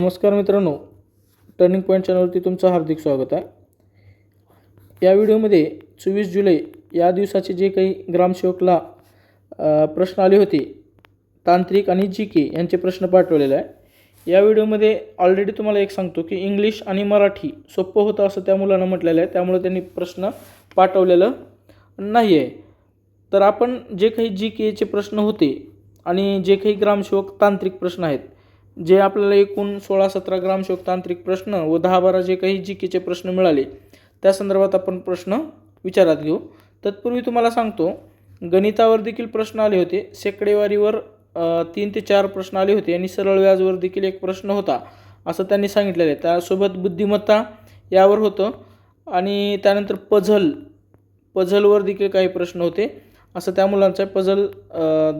नमस्कार मित्रांनो turning point चॅनलवरती तुमचं हार्दिक स्वागत आहे. या व्हिडिओमध्ये चोवीस जुलै या दिवसाचे जे काही ग्रामसेवकला प्रश्न आले होते तांत्रिक आणि जी के यांचे प्रश्न पाठवलेले आहे. या व्हिडिओमध्ये ऑलरेडी तुम्हाला एक सांगतो की इंग्लिश आणि मराठी सोपं होतं असं त्या मुलानं म्हटलेलं आहे. त्यामुळे त्यांनी प्रश्न पाठवलेलं नाही आहे तर आपण जे काही जी केचे प्रश्न होते आणि जे काही ग्रामसेवक तांत्रिक प्रश्न आहेत जे आपल्याला एकूण सोळा सतरा ग्रामसेवक तांत्रिक प्रश्न व दहा बारा जे काही जी केचे प्रश्न मिळाले त्या संदर्भात आपण प्रश्न विचारात घेऊ. तत्पूर्वी तुम्हाला सांगतो गणितावर देखील प्रश्न आले होते. शेकडेवारीवर तीन ते चार प्रश्न आले होते आणि सरळ व्याजवर देखील एक प्रश्न होता असं त्यांनी सांगितलेलं आहे. त्यासोबत बुद्धिमत्ता यावर होतं आणि त्यानंतर पझल पझलवर देखील काही प्रश्न होते. असं त्या मुलांचा पझल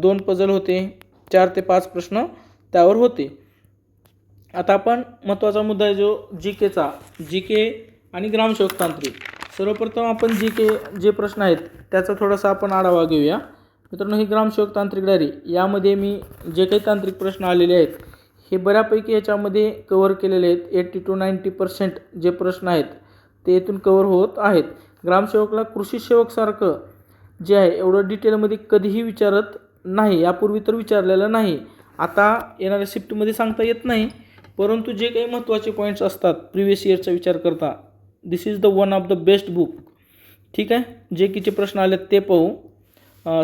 दोन पझल होते चार ते पाच प्रश्न. त्यावर होते. आता आपण महत्त्वाचा मुद्दा आहे जो जी केचा जी के आणि ग्रामसेवक तांत्रिक सर्वप्रथम आपण जी के जे प्रश्न आहेत त्याचा थोडासा आपण आढावा घेऊया. मित्रांनो ही ग्रामसेवक तांत्रिक डायरी यामध्ये मी जे काही तांत्रिक प्रश्न आलेले आहेत हे बऱ्यापैकी याच्यामध्ये कवर केलेले आहेत. एट्टी टू नाईंटी पर्सेंट जे प्रश्न आहेत ते इथून कवर होत आहेत. ग्रामसेवकला कृषी सेवकसारखं जे आहे एवढं डिटेलमध्ये कधीही विचारत नाही. यापूर्वी तर विचारलेलं नाही. आता येणाऱ्या शिफ्टमध्ये सांगता येत नाही परंतु जे काही महत्त्वाचे पॉईंट्स असतात प्रिव्हियस इयरचा विचार करता this is the one of the best book ठीक आहे? जे कीचे प्रश्न आलेत ते पाहू.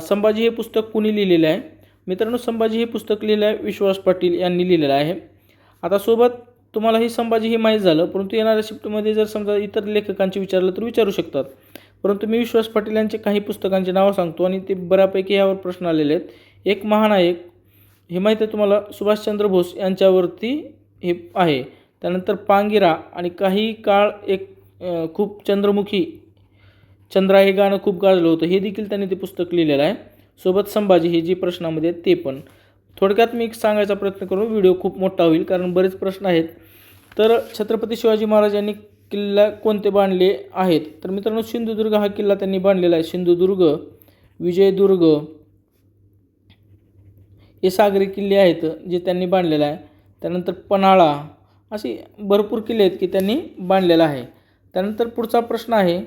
संभाजी हे पुस्तक कुणी लिहिलेलं आहे? मित्रांनो संभाजी हे पुस्तक लिहिलं आहे विश्वास पाटील यांनी लिहिलेलं आहे. आता सोबत तुम्हाला ही संभाजी हे माहीत झालं परंतु येणाऱ्या शिफ्टमध्ये जर समजा इतर लेखकांचे विचारलं तर विचारू शकतात. परंतु मी विश्वास पाटील यांचे काही पुस्तकांची नावं सांगतो आणि ते बऱ्यापैकी यावर प्रश्न आलेले आहेत. एक महानायक हे माहीत आहे तुम्हाला सुभाषचंद्र बोस यांच्यावरती हे आहे. त्यानंतर पांगिरा आणि काही काळ एक खूप चंद्रमुखी चंद्रा हे गाणं खूप गाजलं होतं. हे देखील त्यांनी ते पुस्तक लिहिलेलं आहे. सोबत संभाजी हे जी प्रश्नामध्ये आहेत ते पण. थोडक्यात मी एक सांगायचा प्रयत्न करू. व्हिडिओ खूप मोठा होईल कारण बरेच प्रश्न आहेत. तर छत्रपती शिवाजी महाराज यांनी किल्ला कोणते बांधले आहेत? तर मित्रांनो सिंधुदुर्ग हा किल्ला त्यांनी बांधलेला आहे. सिंधुदुर्ग विजयदुर्ग हे सागरी किल्ले आहेत जे त्यांनी बांधलेलं आहे. त्यानंतर पन्हाळा असे भरपूर किल्ले आहेत की त्यांनी बांधलेला आहे. त्यानंतर पुढचा प्रश्न आहे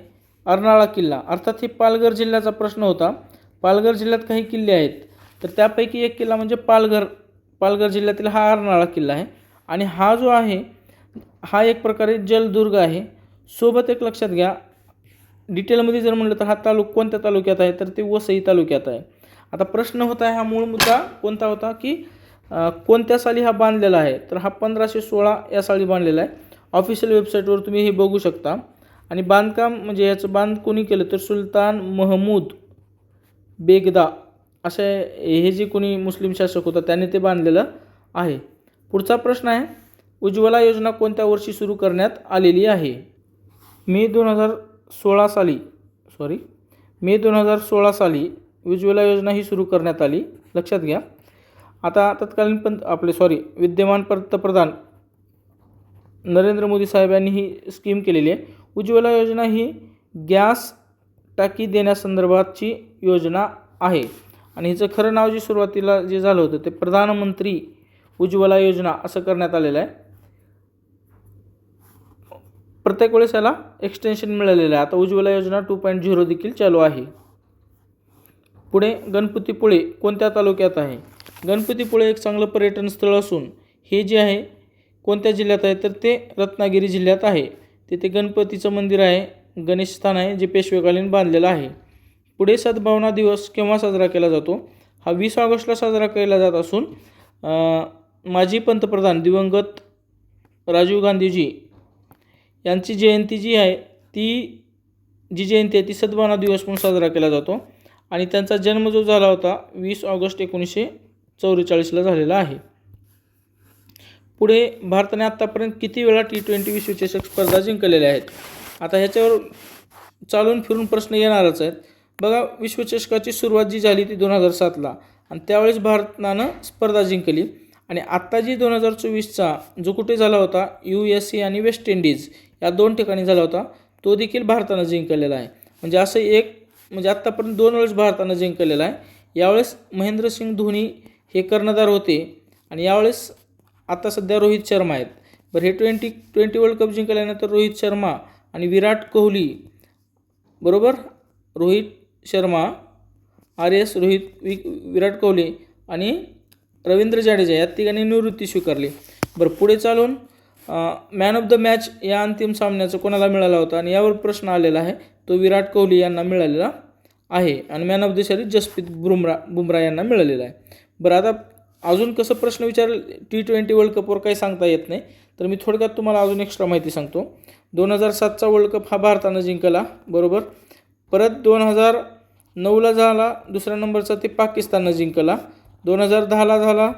अर्नाळा किल्ला. अर्थात हे पालघर जिल्ह्याचा प्रश्न होता. पालघर जिल्ह्यात काही किल्ले आहेत. तर त्यापैकी एक किल्ला म्हणजे पालघर. पालघर जिल्ह्यातील हा अर्नाळा किल्ला आहे. आणि हा जो आहे हा एक प्रकारे जलदुर्ग आहे. सोबत एक लक्षात घ्या. डिटेलमध्ये जर म्हणलं तर हा तालुक कोणत्या तालुक्यात आहे? तर ते वसई तालुक्यात आहे. आता प्रश्न होता आहे हा मूळ मुद्दा कोणता होता की कोणत्या साली हा बांधलेला आहे? तर हा पंधराशे सोळा या साली बांधलेला आहे. ऑफिशियल वेबसाईटवर तुम्ही हे बघू शकता. आणि बांधकाम म्हणजे याचं बांध कोणी केलं तर सुलतान महमूद बेगदा असे हे जे कोणी मुस्लिम शासक होता त्याने ते बांधलेलं आहे. पुढचा प्रश्न आहे उज्ज्वला योजना कोणत्या वर्षी सुरू करण्यात आलेली आहे? मे दोन हजार सोळा साली सॉरी मे दोन हजार सोळा साली उज्ज्वला योजना ही सुरू करण्यात आली. लक्षात घ्या. आता तत्कालीन पंत आपले सॉरी विद्यमान पंतप्रधान नरेंद्र मोदी साहेब यांनी ही स्कीम केलेली आहे. उज्ज्वला योजना ही गॅस टाकी देण्यासंदर्भातची योजना आहे. आणि हिचं खरं नाव जे सुरुवातीला जे झालं होतं ते प्रधानमंत्री उज्ज्वला योजना असं करण्यात आलेलं आहे. प्रत्येक वेळेस याला एक्सटेन्शन मिळालेलं आहे. आता उज्ज्वला योजना टू पॉईंट झिरो देखील चालू आहे. पुढे गणपतीपुळे कोणत्या तालुक्यात आहे? गणपतीपुळे एक चांगलं पर्यटन स्थळ असून हे जे आहे कोणत्या जिल्ह्यात आहे? तर ते रत्नागिरी जिल्ह्यात आहे. तिथे गणपतीचं मंदिर आहे गणेश स्थान आहे जे पेशवेकालीन बांधलेलं आहे. पुढे सद्भावना दिवस केव्हा साजरा केला जातो? हा वीस ऑगस्टला साजरा केला जात असून माजी पंतप्रधान दिवंगत राजीव गांधीजी यांची जयंती जी आहे ती जी जयंती आहे ती सद्भावना दिवस म्हणून साजरा केला जातो. आणि त्यांचा जन्म जो झाला होता वीस ऑगस्ट एकोणीसशे चौवेचाळीसला झालेला आहे. पुढे भारताने आत्तापर्यंत किती वेळा टी ट्वेंटी विश्वचषक स्पर्धा जिंकलेल्या आहेत? आता ह्याच्यावर चालून फिरून प्रश्न येणारच आहेत. बघा विश्वचषकाची सुरुवात जी झाली ती दोन हजार सातला. आणि त्यावेळेस भारतानं स्पर्धा जिंकली. आणि आत्ता जी दोन हजार चोवीसचा जो कुठे झाला होता यू एस सी आणि वेस्ट इंडिज या दोन ठिकाणी झाला होता तो देखील भारतानं जिंकलेला आहे. म्हणजे असं एक म्हणजे आत्तापर्यंत दोन वेळेस भारतानं जिंकलेला आहे. यावेळेस महेंद्रसिंग धोनी हे कर्णधार होते आणि यावेळेस आता सध्या रोहित शर्मा आहेत. बरं हे ट्वेंटी ट्वेंटी वर्ल्ड कप जिंकल्यानंतर रोहित शर्मा आणि विराट कोहली बरोबर? रोहित शर्मा आर एस रोहित वि विराट कोहली आणि रवींद्र जाडेजा या तिघांनी निवृत्ती स्वीकारली. बरं पुढे चालून मॅन ऑफ द मॅच या अंतिम सामन्याचं कोणाला मिळाला होता? आणि यावर प्रश्न आलेला आहे. तो विराट कोहली यांना मिळालेला आहे. आणि man of the series Jasprit Bumrah Bumrah यांना मिळालेला आहे. बरं आता अजून कसं प्रश्न विचारेल टी ट्वेंटी वर्ल्ड कपवर काही सांगता येत नाही. तर मी थोडक्यात तुम्हाला अजून एक्स्ट्रा माहिती सांगतो. दोन हजार सातचा वर्ल्ड कप हा भारतानं जिंकला बरोबर? परत दोन हजार नऊला झाला दुसऱ्या नंबरचा ते पाकिस्ताननं जिंकला. दोन हजार दहाला झाला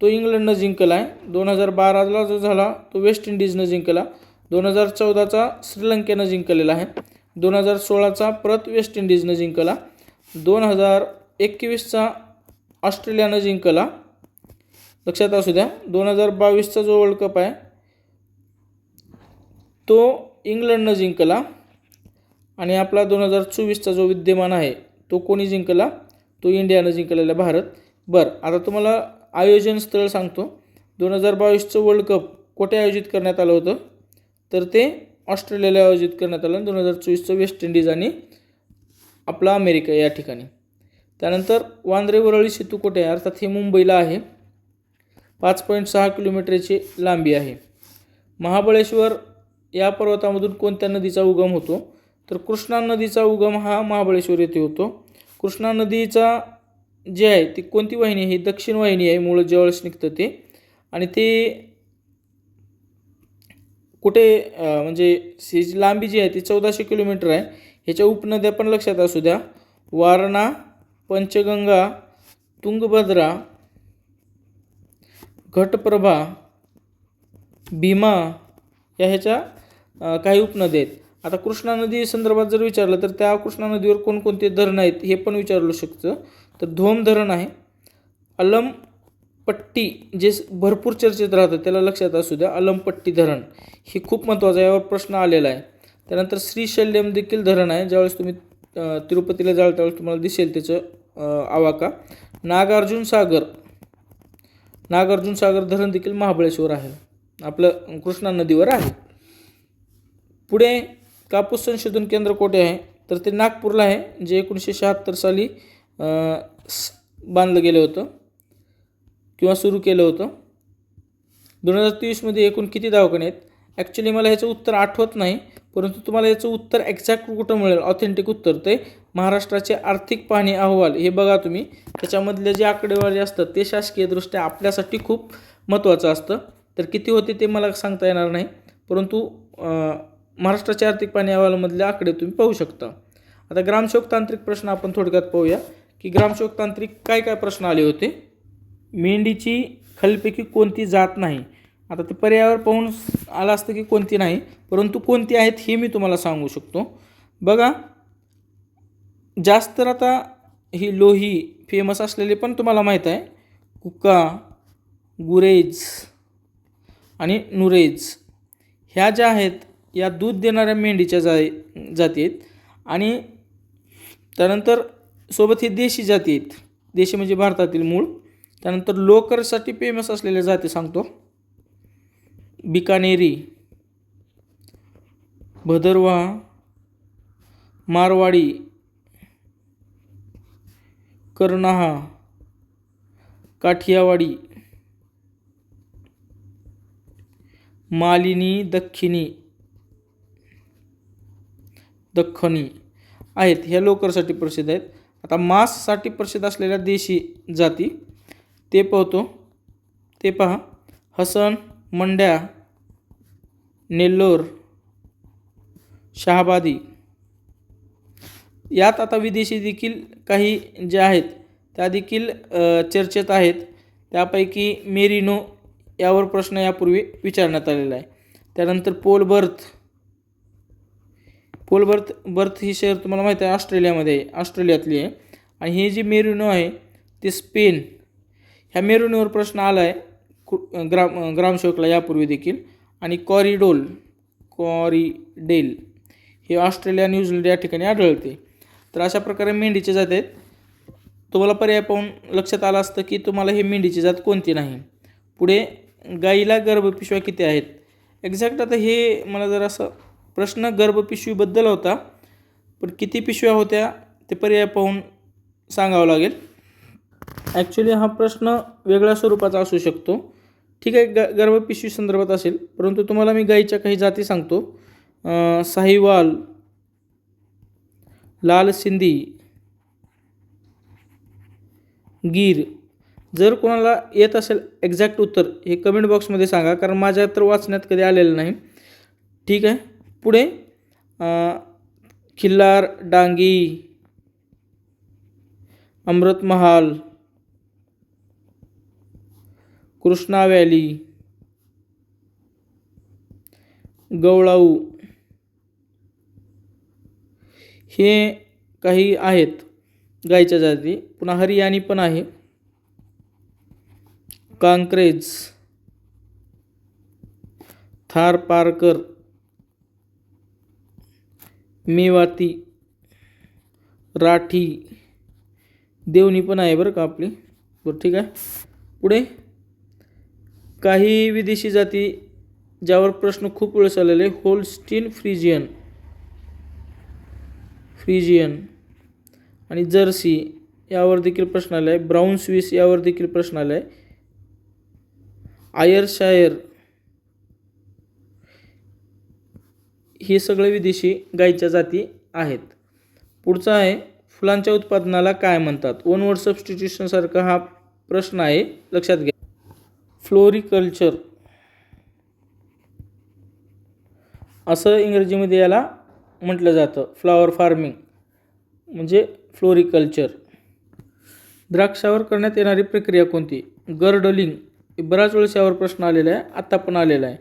तो इंग्लंडनं जिंकला आहे. दोन हजार बाराला जो झाला तो वेस्ट इंडिजनं जिंकला. दोन हजार चौदाचा श्रीलंकेनं जिंकलेला आहे. दोन हजार सोळाचा परत वेस्ट इंडिजनं जिंकला. दोन हजार एकवीसचा ऑस्ट्रेलियानं जिंकला. लक्षात असू द्या दोन हजार बावीसचा जो वर्ल्ड कप आहे तो इंग्लंडनं जिंकला. आणि आपला दोन हजार चोवीसचा जो विद्यमान आहे तो कोणी जिंकला? तो इंडियानं जिंकलेला भारत. बरं आता तुम्हाला आयोजन स्थळ सांगतो. दोन हजार बावीसचं वर्ल्ड कप कुठे आयोजित करण्यात आलं होतं? तर ते ऑस्ट्रेलियाला आयोजित करण्यात आलं. दोन हजार चोवीसचं वेस्ट इंडिज आणि आपला अमेरिका या ठिकाणी. त्यानंतर वांद्रे वरळी सेतू आहे? अर्थात हे मुंबईला आहे. पाच पॉईंट सहा किलोमीटरची लांबी आहे. महाबळेश्वर या पर्वतामधून कोणत्या नदीचा उगम होतो? तर कृष्णा नदीचा उगम हा महाबळेश्वर येथे होतो. कृष्णा नदीचा जे आहे ती कोणती वाहिनी आहे? ही दक्षिण वाहिनी आहे. मूळ जवळच निघतं ते. आणि ते कुठे म्हणजे ही जी लांबी जी आहे ती चौदाशे किलोमीटर आहे. ह्याच्या उपनद्या पण लक्षात असू द्या. वारणा पंचगंगा तुंगभद्रा घटप्रभा भीमा या ह्याच्या काही उपनद्या आहेत. आता कृष्णा नदी संदर्भात जर विचारलं तर त्या कृष्णा नदीवर कोणकोणते धरणं आहेत हे पण विचारलं शकतं. तर धोम धरण आहे. अलम पट्टी जे भरपूर चर्चेत राहतं त्याला लक्षात असू द्या अलमपट्टी धरण. हे खूप महत्त्वाचं यावर प्रश्न आलेला आहे. त्यानंतर श्रीशल्यम देखील धरण आहे ज्यावेळेस तुम्ही तिरुपतीला जाल त्यावेळेस तुम्हाला दिसेल त्याचं आवाका. नागार्जुन सागर. नागार्जुन सागर धरण देखील महाबळेश्वर आहे. आपलं कृष्णा नदीवर आहे. पुढे कापूस संशोधन केंद्र कोठे आहे? तर ते नागपूरला आहे जे एकोणीसशे शहात्तर साली स- बांधलं गेलं होतं. किंवा सुरू केलं होतं. दोन हजार तेवीसमध्ये एकूण किती दवाखाने आहेत? ॲक्च्युली मला ह्याचं उत्तर आठवत नाही परंतु तुम्हाला याचं उत्तर एक्झॅक्ट कुठं मिळेल? ऑथेंटिक उत्तर ते महाराष्ट्राचे आर्थिक पाहणी अहवाल. हे बघा तुम्ही. त्याच्यामधले जे आकडेवारी असतात ते शासकीयदृष्ट्या आपल्यासाठी खूप महत्त्वाचं असतं. तर किती होते ते मला सांगता येणार नाही परंतु महाराष्ट्राचे आर्थिक पाहणी अहवालामधले आकडे तुम्ही पाहू शकता. आता ग्रामसेवक तांत्रिक प्रश्न आपण थोडक्यात पाहूया की ग्रामसेवक तांत्रिक काय काय प्रश्न आले होते? मेंढीची खालीलपैकी कोणती जात नाही? आता ते पर्यायावर पाहून आलं असतं की कोणती नाही परंतु कोणती आहेत हे मी तुम्हाला सांगू शकतो. बघा जास्त तर आता ही लोही फेमस असलेली पण तुम्हाला माहीत आहे. कुका गुरेज आणि नुरेज. ह्या ज्या आहेत या दूध देणाऱ्या मेंढीच्या जा जाती आहेत आणि त्यानंतर सोबत ही देशी जाती आहेत देशी म्हणजे भारतातील मूळ. त्यानंतर लोकरसाठी फेमस असलेल्या जाती सांगतो. बिकानेरी भदरवा मारवाडी कर्नाहा काठियावाडी मालिनी दक्षिणी दख्खनी आहेत. ह्या लोकरसाठी प्रसिद्ध आहेत. आता मांससाठी प्रसिद्ध असलेल्या देशी जाती ते पाहतो. ते पहा. हसन मंड्या नेल्लोर शहाबादी. यात आता विदेशी देखील काही ज्या आहेत त्या देखील चर्चेत आहेत. त्यापैकी मेरिनो यावर प्रश्न यापूर्वी विचारण्यात आलेला आहे. त्यानंतर पोल बर्थ. पोल बर्थ बर्थ ही शहर तुम्हाला माहिती आहे ऑस्ट्रेलियामध्ये आहे ऑस्ट्रेलियातली आहे. आणि हे जी मेरिनो आहे ते स्पेन. ह्या मेरुणीवर प्रश्न आला आहे कु ग्राम ग्रामसेवकला यापूर्वी देखील. आणि कॉरिडोल कॉरिडेल हे ऑस्ट्रेलिया न्यूझीलंड या ठिकाणी आढळते. तर अशा प्रकारे मेंढीचे जात आहेत. तुम्हाला पर्याय पाहून लक्षात आलं असतं की तुम्हाला हे मेंढीची जात कोणती नाही. पुढे गाईला गर्भपिशव्या किती आहेत? एक्झॅक्ट आता हे मला जर असं प्रश्न गर्भपिशवीबद्दल होता. पण किती पिशव्या होत्या ते पर्याय पाहून सांगावं लागेल. ॲक्च्युली हा प्रश्न वेगळ्या स्वरूपाचा असू शकतो. ठीक आहे ग गर्भपिशवी संदर्भात असेल. परंतु तुम्हाला मी गाईच्या काही जाती सांगतो. साहिवाल लाल सिंधी गीर. जर कोणाला येत असेल एक्झॅक्ट उत्तर हे कमेंट बॉक्समध्ये सांगा कारण माझ्या तर वाचण्यात कधी आलेलं नाही. ठीक आहे पुढे खिल्लार डांगी अमृतमहाल कृष्णा व्हॅली गवळाऊ हे काही आहेत गायच्या जाती. पुन्हा हरियाणी पण आहे. कांक्रेज थार पारकर मेवाती राठी देवणी पण आहे बरं का आपली. बरं ठीक आहे. पुढे? काही विदेशी जाती ज्यावर प्रश्न खूप वेळेस आलेले होलस्टीन फ्रिजियन. फ्रिजियन. आणि जर्सी यावर देखील प्रश्न आला आहे ब्राऊन स्विस यावर देखील प्रश्न आला आहे आयरशायर. हे सगळे विदेशी गायीच्या जाती आहेत. पुढचा आहे फुलांच्या उत्पादनाला काय म्हणतात? वन वर्ड सबस्टिट्यूशनसारखा हा प्रश्न आहे. लक्षात घ्या. फ्लोरिकल्चर. असं इंग्रजीमध्ये याला म्हटलं जातं फ्लॉवर फार्मिंग. म्हणजे फ्लोरिकल्चर. द्राक्षावर करण्यात येणारी प्रक्रिया कोणती? गर्डलिंग. हे वेळेस यावर प्रश्न आलेला आहे आत्ता पण आलेला आहे.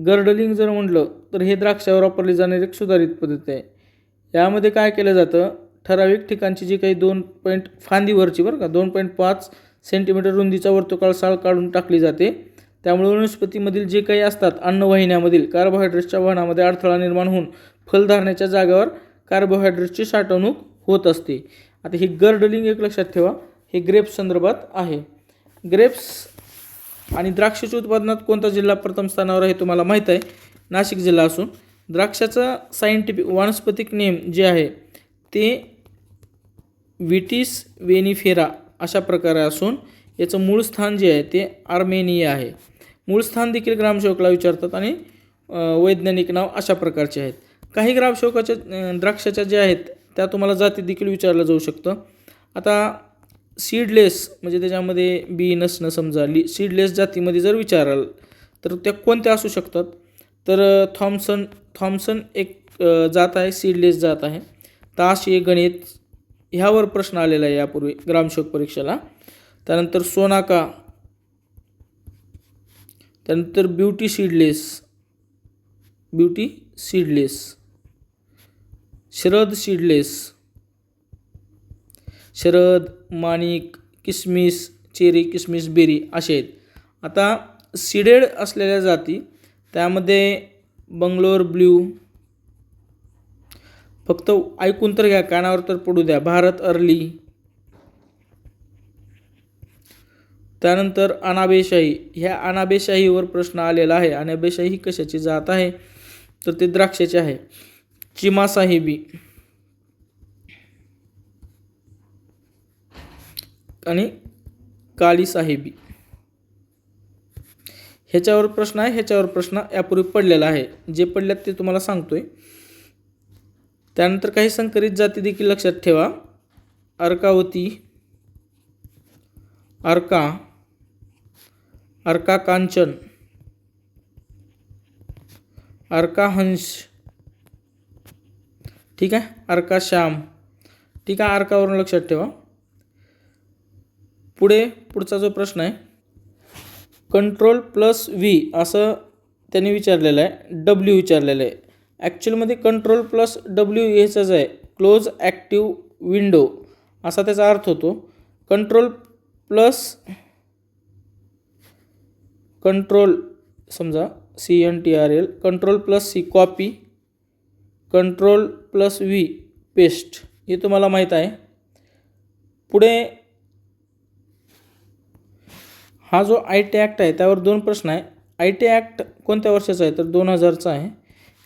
गर्डलिंग जर म्हटलं तर हे द्राक्षावर वापरली जाणारी एक सुधारित पद्धत आहे. यामध्ये काय केलं जातं? ठराविक ठिकाणची जी काही दोन पॉईंट फांदीवरची बरं का दोन पॉईंट पाच सेंटीमीटर रुंदीचा वर्तुकाळ साल काढून टाकली जाते. त्यामुळे वनस्पतीमधील जे काही असतात अन्नवाहिन्यामधील कार्बोहायड्रेट्सच्या वहनामध्ये अडथळा निर्माण होऊन फलधारण्याच्या जागेवर कार्बोहायड्रेट्सची साठवणूक होत असते. आता ही गर्डलिंग एक लक्षात ठेवा. हे ग्रेप्स संदर्भात आहे. ग्रेप्स आणि द्राक्षाच्या उत्पादनात कोणता जिल्हा प्रथम स्थानावर आहे तुम्हाला माहीत आहे. नाशिक जिल्हा असून द्राक्षाचा सायंटिफिक वानस्पतिक नेम जे आहे ते विटिस वेनिफेरा अशा प्रकारे असून याचं मूळ स्थान जे आहे ते आर्मेनिया आहे. मूळ स्थान देखील ग्रामसेवकला विचारतात आणि वैज्ञानिक नाव अशा प्रकारचे आहेत. काही ग्रामसेवकाच्या द्राक्षाच्या ज्या आहेत त्या तुम्हाला जाती देखील विचारलं जाऊ शकतं. आता सीडलेस म्हणजे त्याच्यामध्ये बी नसणं समजा ली सीडलेस जातीमध्ये जर विचाराल तर त्या कोणत्या असू शकतात? तर थॉम्सन थॉम्सन एक जात आहे सीडलेस जात आहे. ताश हे गणित ह्यावर प्रश्न आलेला आहे यापूर्वी ग्रामसेवक परीक्षेला. त्यानंतर सोनाका त्यानंतर beauty seedless beauty seedless Sharad seedless Sharad Manik किसमिस चेरी किसमिस बेरी असे आहेत. आता सीडेड असलेल्या जाती त्यामध्ये बंगलोर ब्ल्यू फक्त ऐकून तर घ्या कानावर तर पडू द्या. भारत अर्ली. त्यानंतर अनाबेशाही. ह्या अनाबेशाहीवर प्रश्न आलेला आहे. अनाबेशाही कशाची जात आहे? तर ते द्राक्षाचे आहे. चिमासाहेबी. आणि काळी साहेबी ह्याच्यावर प्रश्न आहे. ह्याच्यावर प्रश्न यापूर्वी पडलेला आहे. जे पडल्यात ते तुम्हाला सांगतोय. त्यानंतर काही संकरित जाती देखील लक्षात ठेवा. अर्कावती अर्का अर्का कांचन अर्का हंस ठीक आहे? अर्का श्याम ठीक आहे? अर्कावरून लक्षात ठेवा. पुढे पुढचा जो प्रश्न आहे कंट्रोल प्लस व्ही असं त्यांनी विचारलेलं आहे डब्ल्यू विचारलेलं आहे. ॲक्च्युअलमध्ये कंट्रोल प्लस डब्ल्यू एचच आहे. क्लोज ॲक्टिव्ह विंडो असा त्याचा अर्थ होतो. कंट्रोल प्लस कंट्रोल समजा C N T R L control plus C copy control plus V paste हे तुम्हाला माहीत आहे. पुढे हा जो आय टी ॲक्ट आहे त्यावर दोन प्रश्न आहे. आय टी ॲक्ट कोणत्या वर्षाचा आहे? तर दोन हजारचा आहे.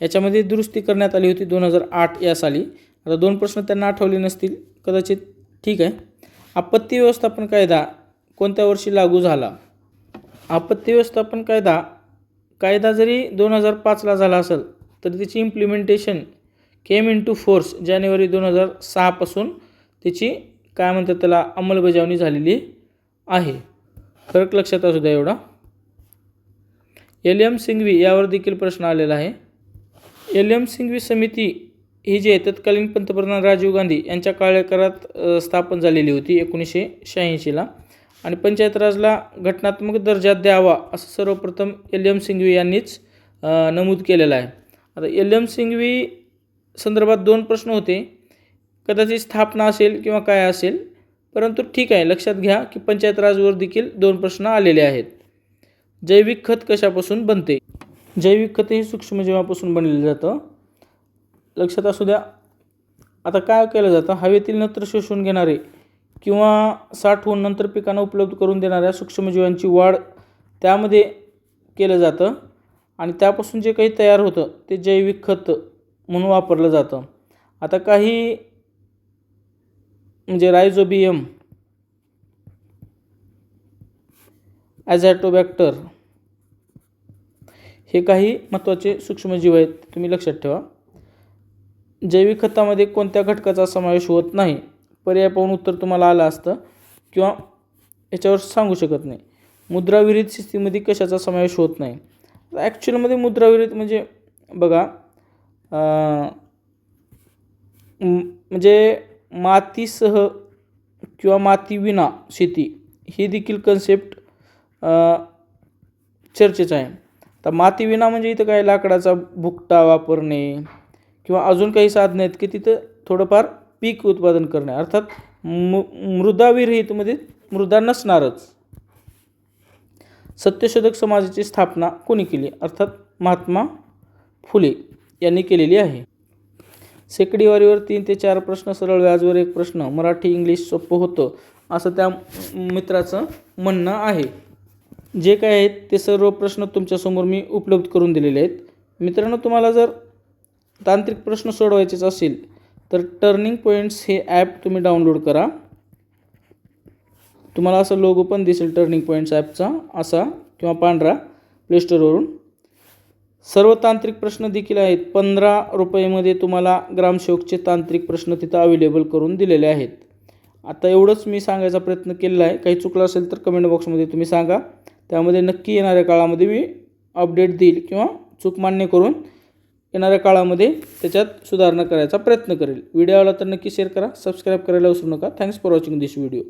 याच्यामध्ये दुरुस्ती करण्यात आली होती दोन हजार आठ या साली. आता दोन प्रश्न त्यांना आठवले नसतील. कदाचित ठीक आहे. आपत्ती व्यवस्थापन कायदा कोणत्या वर्षी लागू झाला? आपत्ती व्यवस्थापन कायदा कायदा जरी दोन हजार पाचला झाला असेल तर त्याची implementation came into force जानेवारी दोन हजार सहापासून त्याची काय म्हणतात त्याला अंमलबजावणी झालेली आहे. फरक लक्षात असू द्या एवढा. एल एम सिंघवी यावर देखील प्रश्न आलेला आहे. एल एम सिंघवी समिती ही जी आहे तत्कालीन पंतप्रधान राजीव गांधी यांच्या कार्यकाळात स्थापन झालेली होती एकोणीसशे शहाऐंशीला. आणि पंचायत राजला घटनात्मक दर्जा द्यावा असं सर्वप्रथम एल एम सिंघवी यांनीच नमूद केलेलं आहे. आता एल एम सिंघवी संदर्भात दोन प्रश्न होते. कदाचित स्थापना असेल किंवा काय असेल परंतु ठीक आहे लक्षात घ्या की पंचायत राजवर देखील दोन प्रश्न आलेले आहेत. जैविक खत कशापासून बनते? जैविक खतही सूक्ष्मजीवापासून बनलेलं जातं. लक्षात असू द्या आता काय केलं जातं? हवेतील नत्र शोषून घेणारे किंवा साठवून नंतर पिकांना उपलब्ध करून देणाऱ्या सूक्ष्मजीवांची वाढ त्यामध्ये केलं जातं आणि त्यापासून जे काही तयार होतं ते जैविक खत म्हणून वापरलं जातं. आता काही म्हणजे रायझोबियम ॲझॅटोबॅक्टर हे काही महत्त्वाचे सूक्ष्मजीव आहेत तुम्ही लक्षात ठेवा. जैविक खतामध्ये कोणत्या घटकाचा समावेश होत नाही? पर्याय पाहून उत्तर तुम्हाला आलं असतं किंवा याच्यावर सांगू शकत नाही. मुद्राविरहित सिस्टीममध्ये कशाचा समावेश होत नाही? ॲक्च्युअलमध्ये मुद्राविरहित म्हणजे बघा म्हणजे मातीसह किंवा मातीविना शेती ही देखील कन्सेप्ट चर्चेचं आहे. तर मातीविना म्हणजे इथं काय लाकडाचा भुकटा वापरणे किंवा अजून काही साधनं आहेत की तिथं थोडंफार पीक उत्पादन करणे. अर्थात मु मृदाविरहितमध्ये म्हणजे मृदा नसणारच. सत्यशोधक समाजाची स्थापना कोणी केली? अर्थात महात्मा फुले यांनी केलेली आहे. शेकडीवारीवर तीन ते चार प्रश्न सरळ व्याजवर एक प्रश्न मराठी इंग्लिश सोपं होतं असं त्या मित्राचं म्हणणं आहे. जे काय आहेत ते सर्व प्रश्न तुमच्यासमोर मी उपलब्ध करून दिलेले आहेत. मित्रांनो तुम्हाला जर तांत्रिक प्रश्न सोडवायचेच असेल तर टर्निंग पॉईंट्स हे ॲप तुम्ही डाउनलोड करा. तुम्हाला असं लोगो पण दिसेल टर्निंग पॉईंट्स ॲपचा असा किंवा पांढरा प्लेस्टोरवरून सर्व तांत्रिक प्रश्न देखील आहेत. पंधरा रुपयेमध्ये तुम्हाला ग्रामसेवकचे तांत्रिक प्रश्न तिथं अवेलेबल करून दिलेले आहेत. आता एवढंच मी सांगायचा प्रयत्न केलेला आहे. काही चुकलं असेल तर कमेंट बॉक्समध्ये तुम्ही सांगा. त्यामध्ये नक्की येणाऱ्या काळामध्ये मी अपडेट देईल किंवा चूक मान्य करून येणाऱ्या काळामध्ये त्याच्यात सुधारणा करायचा प्रयत्न करेल. व्हिडिओला तर नक्की शेअर करा सबस्क्राईब करायला विसरू नका. Thanks for watching this video